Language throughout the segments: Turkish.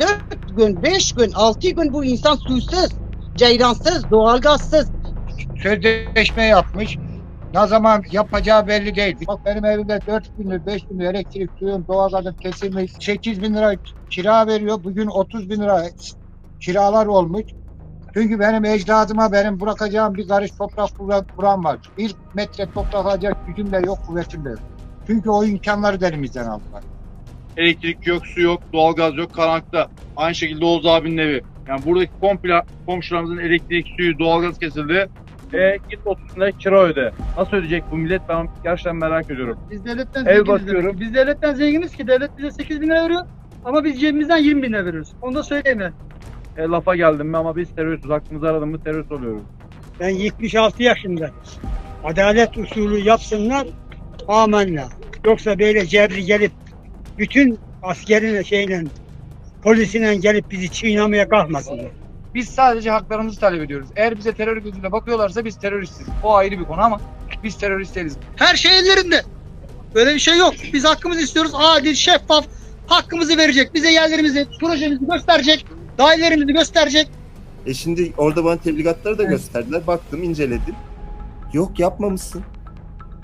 Dört gün, beş gün, altı gün bu insan susuz, ceyransız, doğalgazsız. Sözleşme yapmış. Ne zaman yapacağı belli değil. Bak benim evimde 4 gündür, 5 gündür elektrik, suyum, doğalgazım kesilmiş. 8 bin lira kira veriyor. Bugün 30 bin lira kiralar olmuş. Çünkü benim ecdadıma benim bırakacağım bir karış toprak buran var. Bir metre toprak alacak gücüm de yok, kuvvetim de yok. Çünkü o imkanları da elimizden aldılar. Elektrik yok, su yok, doğalgaz yok, karanlıkta. Aynı şekilde Oğuz abinin evi. Yani buradaki komple komşularımızın elektrik, suyu, doğalgaz kesildi. E git 30 lira kira öde. Nasıl ödeyecek bu millet ben gerçekten merak ediyorum. Biz devletten Ev zenginiz. bakıyorum. demek. Biz devletten zenginiz ki devlet bize 8 bin lira veriyor. Ama biz cebimizden 20 bin lira veriyoruz. Onu da söyleyeyim ben. E, lafa geldim mi ama biz teröristiz. Hakkımızı aradım mı terörist oluyoruz. Ben 76 yaşında. Adalet usulü yapsınlar amenna. Yoksa böyle cebri gelip bütün askerin şeyle polisine gelip bizi çiğnemeye kalkmasınlar. Biz sadece haklarımızı talep ediyoruz. Eğer bize terör gözüyle bakıyorlarsa biz teröristiz. O ayrı bir konu ama biz terörist değiliz. Her şey ellerinde. Böyle bir şey yok. Biz hakkımızı istiyoruz. Adil, şeffaf. Hakkımızı verecek. Bize yerlerimizi, projemizi gösterecek. Dairelerimizi gösterecek. E şimdi orada bana tebligatları da gösterdiler. Baktım, inceledim. Yok yapmamışsın.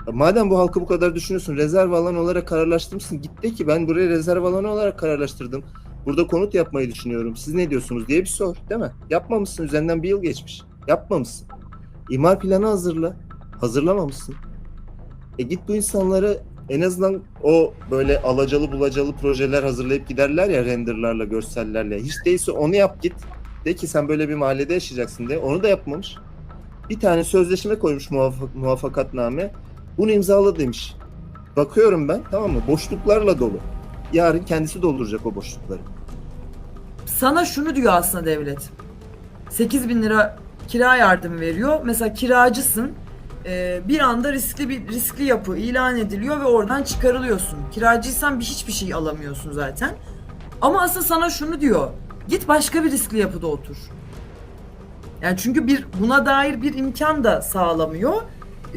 Madem bu halkı bu kadar düşünüyorsun, rezerv alan olarak kararlaştırmışsın. Git de ki ben buraya rezerv alanı olarak kararlaştırdım. Burada konut yapmayı düşünüyorum. Siz ne diyorsunuz diye bir sor, değil mi? Yapmamışsın. Üzerinden bir yıl geçmiş. Yapmamışsın. İmar planı hazırla. Hazırlamamışsın. E git bu insanları en azından o böyle alacalı bulacalı projeler hazırlayıp giderler ya renderlarla, görsellerle. Hiç değilse onu yap git. De ki sen böyle bir mahallede yaşayacaksın de. Onu da yapmamış. Bir tane sözleşme koymuş muvaffak- muvaffakatname. Bunu imzala demiş. Bakıyorum ben tamam mı? Boşluklarla dolu. Yarın kendisi dolduracak o boşlukları. Sana şunu diyor aslında devlet. 8 bin lira kira yardım veriyor. Mesela kiracısın. Ee, bir anda riskli bir riskli yapı ilan ediliyor ve oradan çıkarılıyorsun. Kiracıysan bir hiçbir şey alamıyorsun zaten. Ama aslında sana şunu diyor. Git başka bir riskli yapıda otur. Yani çünkü bir buna dair bir imkan da sağlamıyor.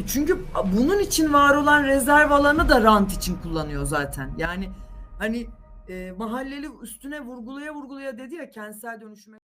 Çünkü bunun için var olan rezerv alanı da rant için kullanıyor zaten. Yani hani e, mahalleli üstüne vurgulaya vurgulaya dedi ya kentsel dönüşüme